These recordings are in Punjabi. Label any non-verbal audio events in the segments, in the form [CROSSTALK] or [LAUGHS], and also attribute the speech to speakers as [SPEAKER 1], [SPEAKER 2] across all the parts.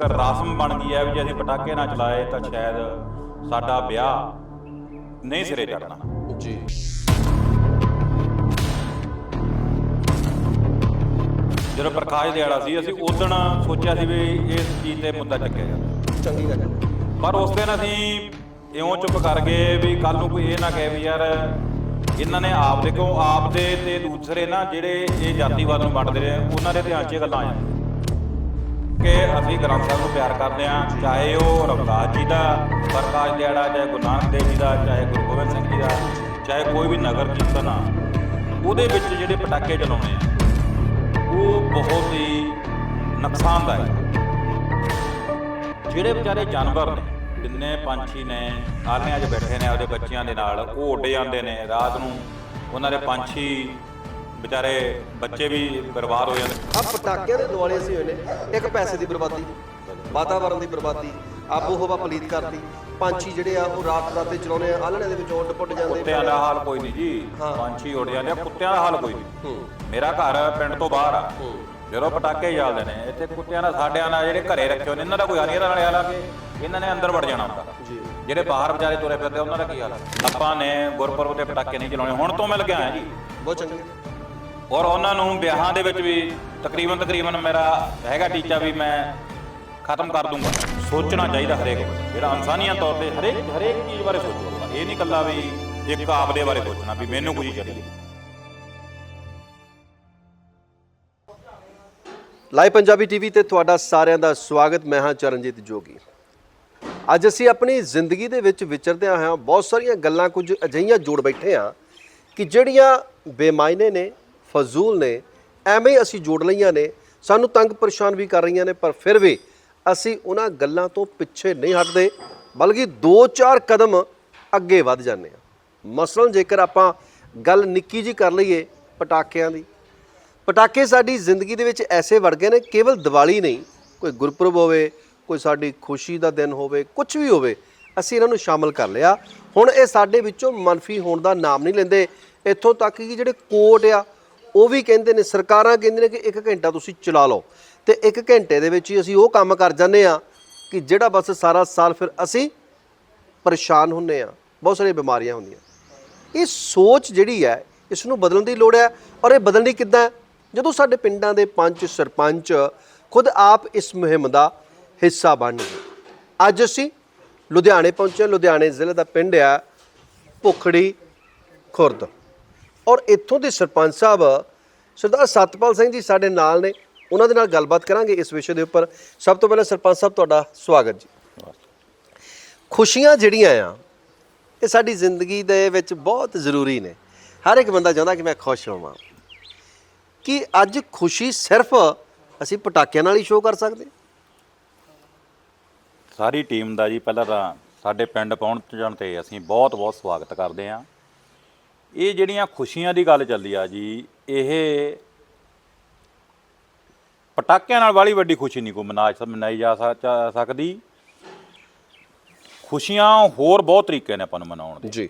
[SPEAKER 1] ਇੱਕ ਰਸਮ ਬਣ ਗਈ ਹੈ ਵੀ ਜੇ ਅਸੀਂ ਪਟਾਕੇ ਨਾ ਚਲਾਏ ਤਾਂ ਸ਼ਾਇਦ ਸਾਡਾ ਵਿਆਹ ਨਹੀਂ ਸਿਰੇ ਚੜਨਾ
[SPEAKER 2] ਜੀ।
[SPEAKER 1] ਜਦੋਂ ਪ੍ਰਕਾਸ਼ ਦਿਹਾੜਾ ਸੀ ਅਸੀਂ ਉਦੋਂ ਸੋਚਿਆ ਸੀ ਵੀ ਇਸ ਚੀਜ਼ ਤੇ ਮੁੱਦਾ ਚੱਕਿਆ ਜਾਵੇ।
[SPEAKER 2] ਚੰਗੀ ਗੱਲ
[SPEAKER 1] ਪਰ ਉਸ ਦਿਨ ਅਸੀਂ ਇਉਂ ਚੁੱਪ ਕਰ ਗਏ ਵੀ ਕੱਲ ਨੂੰ ਕੋਈ ਇਹ ਨਾ ਕਹੇ ਵੀ ਯਾਰ ਇਹਨਾਂ ਨੇ ਆਪ ਦੇ ਕਿਉਂ ਆਪ ਦੇ ਤੇ ਦੂਸਰੇ ਨਾ ਜਿਹੜੇ ਇਹ ਜਾਤੀਵਾਦ ਨੂੰ ਵੰਡਦੇ ਨੇ ਉਹਨਾਂ ਦੇ ਧਿਆਨ 'ਚ ਇਹ ਗੱਲਾਂ ਆ ਜਾਂਦੀਆਂ। ਕਿ ਅਸੀਂ ਗ੍ਰੰਥ ਸਾਹਿਬ ਨੂੰ ਪਿਆਰ ਕਰਦੇ ਹਾਂ, ਚਾਹੇ ਉਹ ਰਵਿਦਾਸ ਜੀ ਦਾ, ਪ੍ਰਕਾਸ਼ ਦਿਹਾੜਾ, ਚਾਹੇ ਗੁਰੂ ਨਾਨਕ ਦੇਵ ਜੀ ਦਾ, ਚਾਹੇ ਗੁਰੂ ਗੋਬਿੰਦ ਸਿੰਘ ਜੀ ਦਾ, ਚਾਹੇ ਕੋਈ ਵੀ ਨਗਰ ਕੀਰਤਨ ਆ, ਉਹਦੇ ਵਿੱਚ ਜਿਹੜੇ ਪਟਾਕੇ ਚਲਾਉਣੇ ਆ, ਉਹ ਬਹੁਤ ਹੀ ਨੁਕਸਾਨਦਾਇਕ ਜਿਹੜੇ ਵਿਚਾਰੇ ਜਾਨਵਰ ਨੇ, ਜਿੰਨੇ ਪੰਛੀ ਨੇ ਆਲਿਆਂ 'ਚ ਬੈਠੇ ਨੇ ਉਹਦੇ ਬੱਚਿਆਂ ਦੇ ਨਾਲ, ਉਹ ਉੱਡ ਜਾਂਦੇ ਨੇ ਰਾਤ ਨੂੰ, ਉਹਨਾਂ ਦੇ ਪੰਛੀ ਵਿਚਾਰੇ ਬੱਚੇ ਵੀ ਬਰਬਾਦ ਹੋ ਜਾਂਦੇ।
[SPEAKER 2] ਆ ਪਟਾਕਿਆਂ ਦੇ ਦੁਆਲੇ ਅਸੀਂ ਹੋਏ ਨੇ ਇੱਕ ਪੈਸੇ ਦੀ ਬਰਬਾਦੀ ਵਾਤਾਵਰਣ ਦੀ ਬਰਬਾਦੀ ਆਬੋ ਹਵਾ ਪਲੀਤ ਕਰਦੀ ਪੰਛੀ ਜਿਹੜੇ ਆ ਉਹ ਰਾਤ ਰਾਤੇ ਚਲਾਉਣੇ ਆ ਆਲਣੇ ਦੇ ਵਿੱਚ ਉੱਡ ਪੁੱਟ ਜਾਂਦੇ
[SPEAKER 1] ਕੁੱਤਿਆਂ ਦਾ ਹਾਲ ਕੋਈ ਨਹੀਂ ਜੀ। ਪੰਛੀ ਉੱਡ ਜਾਂਦੇ ਆ ਕੁੱਤਿਆਂ ਦਾ ਹਾਲ ਕੋਈ ਨਹੀਂ। ਮੇਰਾ ਘਰ ਪਿੰਡ ਤੋਂ ਬਾਹਰ ਆ। ਜਦੋਂ ਪਟਾਕੇ ਚੱਲਦੇ ਨੇ ਇੱਥੇ ਕੁੱਤਿਆਂ ਦਾ ਸਾਡਿਆਂ ਨਾਲ ਜਿਹੜੇ ਘਰੇ ਰੱਖੇ ਹੋਏ ਨੇ ਇਹਨਾਂ ਦਾ ਕੋਈ ਹਾਲ ਨਹੀਂ ਇਹਦਾ ਨਾਲ ਹਾਲ ਇਹਨਾਂ ਨੇ ਅੰਦਰ ਵੜ ਜਾਣਾ ਹੁੰਦਾ।
[SPEAKER 2] ਜੀ।
[SPEAKER 1] ਜਿਹੜੇ ਬਾਹਰ ਵਿਚਾਰੇ ਤੁਰੇ ਫਿਰਦੇ ਉਹਨਾਂ ਦਾ ਕੀ ਹਾਲ ਆਪਾਂ ਨੇ ਗੁਰਪੁਰਬ ਤੇ ਪਟਾਕੇ ਨਹੀਂ ਚਲਾਉਣੇ ਹੁਣ ਤੋਂ ਮੈਂ ਲੱਗਿਆ ਹਾਂ ਜੀ।
[SPEAKER 2] ਬਹੁਤ ਚੰਗੀ।
[SPEAKER 1] ਔਰ ਉਹਨਾਂ ਨੂੰ ਵਿਆਹਾਂ ਦੇ ਵਿੱਚ ਵੀ ਤਕਰੀਬਨ ਤਕਰੀਬਨ ਮੇਰਾ ਹੈਗਾ ਟੀਚਾ ਵੀ ਮੈਂ ਖਤਮ ਕਰ ਦੂੰਗਾ। ਸੋਚਣਾ ਚਾਹੀਦਾ ਹਰੇਕ ਬੰਦੇ ਜਿਹੜਾ ਇਨਸਾਨੀਅਤ ਤੌਰ ਤੇ ਹਰੇਕ ਹਰੇਕ ਚੀਜ਼ ਬਾਰੇ ਸੋਚੋ ਇਹ ਨਹੀਂ ਕੱਲਾ ਵੀ ਇੱਕ ਆਪਦੇ ਬਾਰੇ ਸੋਚਣਾ ਵੀ ਮੈਨੂੰ ਕੁਝ ਚਾਹੀਦੀ
[SPEAKER 2] ਲਾਈਵ ਪੰਜਾਬੀ ਟੀਵੀ ਤੇ ਤੁਹਾਡਾ ਸਾਰਿਆਂ ਦਾ ਸਵਾਗਤ। ਮੈਂ ਹਾਂ ਚਰਨਜੀਤ ਜੋਗੀ। ਅੱਜ ਅਸੀਂ ਆਪਣੀ ਜ਼ਿੰਦਗੀ ਦੇ ਵਿੱਚ ਵਿਚਰਦਿਆਂ ਹਾਂ। ਬਹੁਤ ਸਾਰੀਆਂ ਗੱਲਾਂ ਕੁਝ ਅਜਿਹੀਆਂ ਜੋੜ ਬੈਠੇ ਹਾਂ ਕਿ ਜਿਹੜੀਆਂ ਬੇਮਾਇਨੇ ਨੇ ਫਜ਼ੂਲ ਨੇ, ਐਵੇਂ ਅਸੀਂ ਜੋੜ ਲਈਆਂ ਨੇ, ਸਾਨੂੰ ਤੰਗ ਪਰੇਸ਼ਾਨ ਵੀ ਕਰ ਰਹੀਆਂ ਨੇ, ਪਰ ਫਿਰ ਵੀ ਅਸੀਂ ਉਹਨਾਂ ਗੱਲਾਂ ਤੋਂ ਪਿੱਛੇ ਨਹੀਂ ਹਟਦੇ, ਬਲਕਿ 2-4 ਕਦਮ ਅੱਗੇ ਵੱਧ ਜਾਂਦੇ ਹਾਂ। ਮਸਲਨ, ਜੇਕਰ ਆਪਾਂ ਗੱਲ ਨਿੱਕੀ ਜੀ ਕਰ ਲਈਏ ਪਟਾਕਿਆਂ ਦੀ, ਪਟਾਕੇ ਸਾਡੀ ਜ਼ਿੰਦਗੀ ਦੇ ਵਿੱਚ ਐਸੇ ਵੜ ਗਏ ਨੇ, ਕੇਵਲ ਦੀਵਾਲੀ ਨਹੀਂ, ਕੋਈ ਗੁਰਪੁਰਬ ਹੋਵੇ, ਕੋਈ ਸਾਡੀ ਖੁਸ਼ੀ ਦਾ ਦਿਨ ਹੋਵੇ ਕੁਝ ਵੀ ਹੋਵੇ, ਅਸੀਂ ਇਹਨਾਂ ਨੂੰ ਸ਼ਾਮਲ ਕਰ ਲਿਆ। ਹੁਣ ਇਹ ਸਾਡੇ ਵਿੱਚੋਂ ਮਨਫੀ ਹੋਣ ਦਾ ਨਾਮ ਨਹੀਂ ਲੈਂਦੇ, ਇੱਥੋਂ ਤੱਕ ਕਿ ਜਿਹੜੇ ਕੋਟ ਆ ਉਹ ਵੀ ਕਹਿੰਦੇ ਨੇ, ਸਰਕਾਰਾਂ ਕਹਿੰਦੇ ਨੇ ਕਿ 1 ਘੰਟਾ ਤੁਸੀਂ ਚਲਾ ਲਓ। ਤੇ 1 ਘੰਟੇ ਦੇ ਵਿੱਚ ਹੀ ਅਸੀਂ ਉਹ ਕੰਮ ਕਰ ਜਾਂਦੇ ਆ ਕਿ ਜਿਹੜਾ ਬਸ ਸਾਰਾ ਸਾਲ ਫਿਰ ਅਸੀਂ ਪਰੇਸ਼ਾਨ ਹੁੰਨੇ ਆ ਬਹੁਤ ਸਾਰੀਆਂ ਬਿਮਾਰੀਆਂ ਹੁੰਦੀਆਂ। ਇਹ ਸੋਚ ਜਿਹੜੀ ਹੈ ਇਸ ਨੂੰ ਬਦਲਣ ਦੀ ਲੋੜ ਹੈ ਔਰ ਇਹ ਬਦਲਣੀ ਕਿੱਦਾਂ ਜਦੋਂ ਸਾਡੇ ਪਿੰਡਾਂ ਦੇ ਪੰਚ ਸਰਪੰਚ ਖੁਦ ਆਪ ਇਸ ਮੁਹਿੰਮ ਦਾ ਹਿੱਸਾ ਬਣਨਗੇ। ਅੱਜ ਅਸੀਂ ਲੁਧਿਆਣੇ ਪਹੁੰਚੇ ਲੁਧਿਆਣੇ ਜ਼ਿਲ੍ਹੇ ਦਾ ਪਿੰਡ ਆ ਭੁਖੜੀ ਖੁਰਦ। ਔਰ ਇੱਥੋਂ ਦੇ ਸਰਪੰਚ ਸਾਹਿਬ, ਸਰਦਾਰ ਸਤਪਾਲ ਸਿੰਘ ਜੀ ਸਾਡੇ ਨਾਲ ਨੇ। ਉਹਨਾਂ ਦੇ ਨਾਲ ਗੱਲਬਾਤ ਕਰਾਂਗੇ ਇਸ ਵਿਸ਼ੇ ਦੇ ਉੱਪਰ। ਸਭ ਤੋਂ ਪਹਿਲਾਂ ਸਰਪੰਚ ਸਾਹਿਬ, ਤੁਹਾਡਾ ਸਵਾਗਤ ਜੀ। ਖੁਸ਼ੀਆਂ ਜਿਹੜੀਆਂ ਆ, ਇਹ ਸਾਡੀ ਜ਼ਿੰਦਗੀ ਦੇ ਵਿੱਚ ਬਹੁਤ ਜ਼ਰੂਰੀ ਨੇ। ਹਰ ਇੱਕ ਬੰਦਾ ਚਾਹੁੰਦਾ ਕਿ ਮੈਂ ਖੁਸ਼ ਹੋਵਾਂ। ਕਿ ਅੱਜ ਖੁਸ਼ੀ ਸਿਰਫ ਅਸੀਂ ਪਟਾਕਿਆਂ ਨਾਲ ਹੀ ਸ਼ੋਅ ਕਰ ਸਕਦੇ।
[SPEAKER 1] ਸਾਰੀ ਟੀਮ ਦਾ ਜੀ ਪਹਿਲਾਂ ਤਾਂ ਸਾਡੇ ਪਿੰਡ ਪਹੁੰਚਣ ਤੇ ਅਸੀਂ ਬਹੁਤ ਬਹੁਤ ਸਵਾਗਤ ਕਰਦੇ ਹਾਂ। ਇਹ ਜਿਹੜੀਆਂ ਖੁਸ਼ੀਆਂ ਦੀ ਗੱਲ ਚੱਲੀ ਆ ਜੀ ਇਹ ਪਟਾਕਿਆਂ ਨਾਲ ਵਾਲੀ ਵੱਡੀ ਖੁਸ਼ੀ ਨਹੀਂ ਕੋਈ ਮਨਾ ਮਨਾਈ ਜਾ ਸਕ- ਜਾ ਸਕਦੀ। ਖੁਸ਼ੀਆਂ ਹੋਰ ਬਹੁਤ ਤਰੀਕੇ ਨੇ ਆਪਾਂ ਨੂੰ ਮਨਾਉਣ ਦੇ।
[SPEAKER 2] ਜੀ।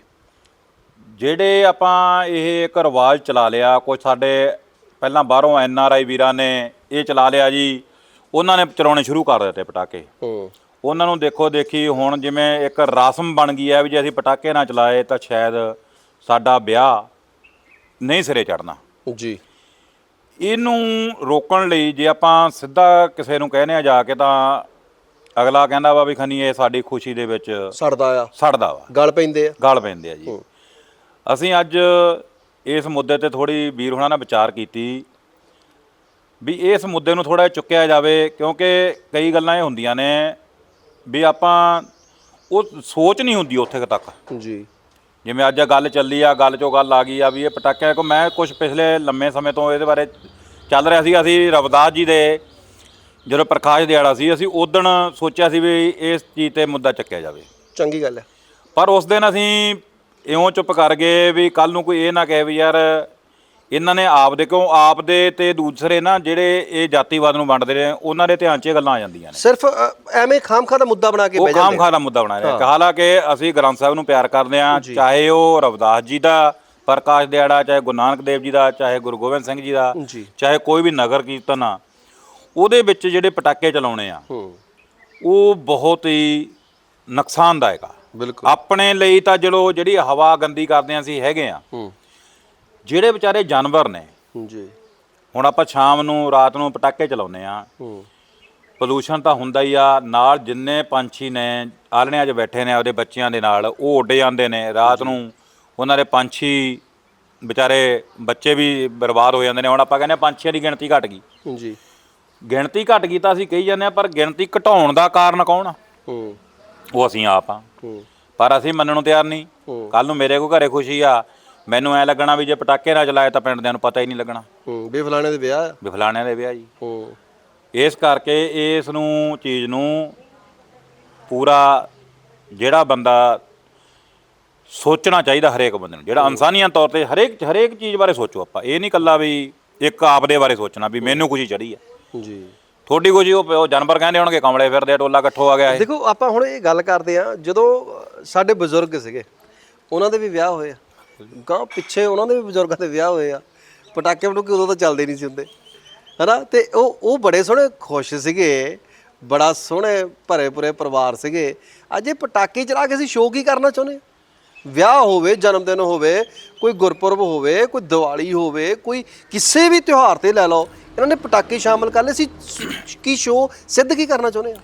[SPEAKER 1] ਜਿਹੜੇ ਆਪਾਂ ਇਹ ਇੱਕ ਰਿਵਾਜ ਚਲਾ ਲਿਆ ਕੁਝ ਸਾਡੇ ਪਹਿਲਾਂ ਬਾਹਰੋਂ ਐਨ ਆਰ ਆਈ ਵੀਰਾਂ ਨੇ ਇਹ ਚਲਾ ਲਿਆ ਜੀ ਉਹਨਾਂ ਨੇ ਚਲਾਉਣੇ ਸ਼ੁਰੂ ਕਰ ਦਿੱਤੇ ਪਟਾਕੇ।
[SPEAKER 2] ਹੂੰ।
[SPEAKER 1] ਉਹਨਾਂ ਨੂੰ ਦੇਖੋ ਦੇਖੀ ਹੁਣ ਜਿਵੇਂ ਇੱਕ ਰਸਮ ਬਣ ਗਈ ਹੈ ਵੀ ਜੇ ਅਸੀਂ ਪਟਾਕੇ ਨਾ ਚਲਾਏ ਤਾਂ ਸ਼ਾਇਦ ਸਾਡਾ ਵਿਆਹ ਨਹੀਂ ਸਿਰੇ ਚੜਨਾ
[SPEAKER 2] ਜੀ।
[SPEAKER 1] ਇਹਨੂੰ ਰੋਕਣ ਲਈ ਜੇ ਆਪਾਂ ਸਿੱਧਾ ਕਿਸੇ ਨੂੰ ਕਹਿੰਦੇ ਆ ਜਾ ਕੇ ਤਾਂ ਅਗਲਾ ਕਹਿੰਦਾ ਵਾ ਵੀ ਖਨੀ ਇਹ ਸਾਡੀ ਖੁਸ਼ੀ ਦੇ ਵਿੱਚ
[SPEAKER 2] ਸੜਦਾ ਆ।
[SPEAKER 1] ਸੜਦਾ ਵਾ।
[SPEAKER 2] ਗਲ ਪੈਂਦੇ ਆ।
[SPEAKER 1] ਗਾਲ ਪੈਂਦੇ ਆ ਜੀ। ਅਸੀਂ ਅੱਜ ਇਸ ਮੁੱਦੇ ਤੇ ਥੋੜੀ ਵੀਰ ਹੁਣਾਂ ਨਾਲ ਵਿਚਾਰ ਕੀਤੀ ਵੀ ਇਸ ਮੁੱਦੇ ਨੂੰ ਥੋੜਾ ਚੁੱਕਿਆ ਜਾਵੇ ਕਿਉਂਕਿ ਕਈ ਗੱਲਾਂ ਇਹ ਹੁੰਦੀਆਂ ਨੇ ਵੀ ਆਪਾਂ ਉਹ ਸੋਚ ਨਹੀਂ ਹੁੰਦੀ ਉੱਥੇ ਤੱਕ।
[SPEAKER 2] ਜੀ।
[SPEAKER 1] ਜਿਵੇਂ ਅੱਜ ਗੱਲ ਚੱਲੀ ਆ ਗੱਲ ਚੋਂ ਗੱਲ ਆ ਗਈ ਆ ਵੀ ਇਹ ਪਟਾਕਿਆਂ ਕੋ ਮੈਂ ਕੁਝ ਪਿਛਲੇ ਲੰਮੇ ਸਮੇਂ ਤੋਂ ਇਹਦੇ ਬਾਰੇ ਚੱਲ ਰਿਹਾ ਸੀ ਅਸੀਂ ਰਵਿਦਾਸ ਜੀ ਦੇ ਜਦੋਂ ਪ੍ਰਕਾਸ਼ ਦਿਹਾੜਾ ਸੀ ਅਸੀਂ ਉਦੋਂ ਸੋਚਿਆ ਸੀ ਵੀ ਇਸ ਚੀਜ਼ ਤੇ ਮੁੱਦਾ ਚੱਕਿਆ ਜਾਵੇ।
[SPEAKER 2] ਚੰਗੀ ਗੱਲ ਹੈ।
[SPEAKER 1] ਪਰ ਉਸ ਦਿਨ ਅਸੀਂ ਇਉਂ ਚੁੱਪ ਕਰ ਗਏ ਵੀ ਕੱਲ ਨੂੰ ਕੋਈ ਇਹ ਨਾ ਕਹੇ ਵੀ ਯਾਰ ਇਹਨਾਂ ਨੇ ਆਪ ਦੇ ਕਿਉਂ ਆਪ ਦੇ ਤੇ ਦੂਸਰੇ ਨਾ ਜਿਹੜੇ ਇਹ ਜਾਤੀਵਾਦ ਨੂੰ ਵੰਡਦੇ ਨੇ ਉਹਨਾਂ ਦੇ ਧਿਆਨ 'ਚ ਇਹ ਗੱਲਾਂ ਆ ਜਾਂਦੀਆਂ ਨੇ।
[SPEAKER 2] ਸਿਰਫ ਅ, ਐਵੇਂ ਖਾਮਖਾ ਦਾ ਮੁੱਦਾ ਬਣਾ ਕੇ
[SPEAKER 1] ਉਹ
[SPEAKER 2] ਬਹਿ ਜਾਂਦੇ
[SPEAKER 1] ਖਾ ਦਾ ਮੁੱਦਾ ਬਣਾ ਰਿਹਾ ਹਾਲਾਂਕਿ ਅਸੀਂ ਗ੍ਰੰਥ ਸਾਹਿਬ ਨੂੰ ਪਿਆਰ ਕਰਦੇ ਹਾਂ ਚਾਹੇ ਉਹ ਰਵਿਦਾਸ ਜੀ ਦਾ ਪ੍ਰਕਾਸ਼ ਦਿਹਾੜਾ ਚਾਹੇ ਗੁਰੂ ਨਾਨਕ ਦੇਵ ਜੀ ਦਾ ਚਾਹੇ ਗੁਰੂ ਗੋਬਿੰਦ ਸਿੰਘ ਜੀ ਦਾ
[SPEAKER 2] ਜੀ।
[SPEAKER 1] ਚਾਹੇ ਕੋਈ ਵੀ ਨਗਰ ਕੀਰਤਨ ਆ ਉਹਦੇ ਵਿੱਚ ਜਿਹੜੇ ਪਟਾਕੇ ਚਲਾਉਣੇ ਆ
[SPEAKER 2] ਹੂੰ।
[SPEAKER 1] ਉਹ ਬਹੁਤ ਹੀ ਨੁਕਸਾਨਦਾਇਕ ਆ।
[SPEAKER 2] ਬਿਲਕੁਲ।
[SPEAKER 1] ਆਪਣੇ ਲਈ ਤਾਂ ਚਲੋ ਜਿਹੜੀ ਹਵਾ ਗੰਦੀ ਕਰਦੇ ਆਂ ਅਸੀਂ ਹੈਗੇ ਆ
[SPEAKER 2] ਹੂੰ।
[SPEAKER 1] ਜਿਹੜੇ ਵਿਚਾਰੇ ਜਾਨਵਰ ਨੇ
[SPEAKER 2] ਜੀ।
[SPEAKER 1] ਹੁਣ ਆਪਾਂ ਸ਼ਾਮ ਨੂੰ ਰਾਤ ਨੂੰ ਪਟਾਕੇ ਚਲਾਉਂਦੇ ਆ
[SPEAKER 2] ਹੂੰ।
[SPEAKER 1] ਪੋਲੂਸ਼ਨ ਤਾਂ ਹੁੰਦਾ ਹੀ ਆ ਨਾਲ ਜਿੰਨੇ ਪੰਛੀ ਨੇ ਆਲਣਿਆਂ 'ਚ ਬੈਠੇ ਨੇ ਆਪਦੇ ਬੱਚਿਆਂ ਦੇ ਨਾਲ ਉਹ ਉੱਡ ਜਾਂਦੇ ਨੇ। ਰਾਤ ਨੂੰ ਉਹਨਾਂ ਦੇ ਪੰਛੀ ਵਿਚਾਰੇ ਬੱਚੇ ਵੀ ਬਰਬਾਦ ਹੋ ਜਾਂਦੇ ਨੇ। ਹੁਣ ਆਪਾਂ ਕਹਿੰਦੇ ਆ ਪੰਛੀਆਂ ਦੀ ਗਿਣਤੀ ਘਟ ਗਈ।
[SPEAKER 2] ਜੀ।
[SPEAKER 1] ਗਿਣਤੀ ਘਟ ਗਈ ਤਾਂ ਅਸੀਂ ਕਹੀ ਜਾਂਦੇ ਆ ਪਰ ਗਿਣਤੀ ਘਟਾਉਣ ਦਾ ਕਾਰਨ ਕੌਣ ਆ?
[SPEAKER 2] ਹੂੰ।
[SPEAKER 1] ਉਹ ਅਸੀਂ ਆਪ ਆ
[SPEAKER 2] ਹੂੰ।
[SPEAKER 1] ਪਰ ਅਸੀਂ ਮੰਨਣ ਨੂੰ ਤਿਆਰ ਨਹੀਂ। ਕੱਲ ਨੂੰ ਮੇਰੇ ਕੋ ਘਰੇ ਖੁਸ਼ੀ ਆ ਮੈਨੂੰ ਐ ਲੱਗਣਾ ਵੀ ਜੇ ਪਟਾਕੇ ਨਾ ਚਲਾਏ ਤਾਂ ਪਿੰਡ ਦਿਆਂ ਨੂੰ ਪਤਾ ਹੀ ਨਹੀਂ ਲੱਗਣਾ।
[SPEAKER 2] ਹੂੰ ਵੀ ਫਲਾਣੇ ਦੇ ਵਿਆਹ ਆ?
[SPEAKER 1] ਵੀ ਫਲਾਣਿਆਂ ਦੇ ਵਿਆਹ ਜੀ।
[SPEAKER 2] ਹੂੰ।
[SPEAKER 1] ਇਸ ਕਰਕੇ ਇਸ ਨੂੰ ਚੀਜ਼ ਨੂੰ ਪੂਰਾ ਜਿਹੜਾ ਬੰਦਾ ਸੋਚਣਾ ਚਾਹੀਦਾ ਹਰੇਕ ਬੰਦੇ ਨੂੰ। ਜਿਹੜਾ ਇਨਸਾਨੀਅਤ ਤੌਰ ਤੇ ਹਰੇਕ ਹਰੇਕ ਚੀਜ਼ ਬਾਰੇ ਸੋਚੋ ਆਪਾਂ। ਇਹ ਨਹੀਂ ਕੱਲਾ ਵੀ ਇੱਕ ਆਪਦੇ ਬਾਰੇ ਸੋਚਣਾ ਵੀ ਮੈਨੂੰ ਖੁਸ਼ੀ ਚੜੀ ਹੈ
[SPEAKER 2] ਜੀ।
[SPEAKER 1] ਥੋੜੀ ਖੁਸ਼ੀ ਉਹ ਉਹ ਜਾਨਵਰ ਕਹਿੰਦੇ ਹੋਣਗੇ ਕਮਲੇ ਫਿਰਦੇ ਆ, ਟੋਲਾ ਇਕੱਠੋ ਆ ਗਿਆ ਇਹ।
[SPEAKER 2] ਦੇਖੋ ਆਪਾਂ ਹੁਣ ਇਹ ਗੱਲ ਕਰਦੇ ਆ ਜਦੋਂ ਸਾਡੇ ਬਜ਼ੁਰਗ ਸੀਗੇ ਉਹਨਾਂ ਦੇ ਵੀ ਵਿਆਹ ਹੋਏ ਆ। ਗਾਂ, ਪਿੱਛੇ ਉਹਨਾਂ ਦੇ ਵੀ ਬਜ਼ੁਰਗਾਂ ਦੇ ਵਿਆਹ ਹੋਏ ਆ। ਪਟਾਕੇ ਪਟੂਕੇ ਉਦੋਂ ਤਾਂ ਚੱਲਦੇ ਨਹੀਂ ਸੀ ਹੁੰਦੇ। ਹਨਾ? ਤੇ ਉਹ ਉਹ ਬੜੇ ਸੋਹਣੇ ਖੁਸ਼ ਸੀਗੇ। ਬੜਾ ਸੋਹਣੇ ਭਰੇ ਭਰੇ ਪਰਿਵਾਰ ਸੀਗੇ। ਅੱਜ ਇਹ ਪਟਾਕੇ ਚਲਾ ਕੇ ਅਸੀਂ ਸ਼ੋਅ ਕੀ ਕਰਨਾ ਚਾਹੁੰਦੇ? ਹਾਂ? ਵਿਆਹ ਹੋਵੇ ਜਨਮ ਦਿਨ ਹੋਵੇ, ਕੋਈ ਗੁਰਪੁਰਬ ਹੋਵੇ, ਕੋਈ ਦੀਵਾਲੀ ਹੋਵੇ, ਕੋਈ ਕਿਸੇ ਵੀ ਤਿਉਹਾਰ ਤੇ ਲੈ ਲਓ, ਇਹਨਾਂ ਨੇ ਪਟਾਕੇ ਸ਼ਾਮਲ ਕਰ ਲਏ। ਸੀ, ਕੀ ਸ਼ੋਅ ਸਿੱਧ ਕੀ ਕਰਨਾ ਚਾਹੁੰਦੇ ਆ?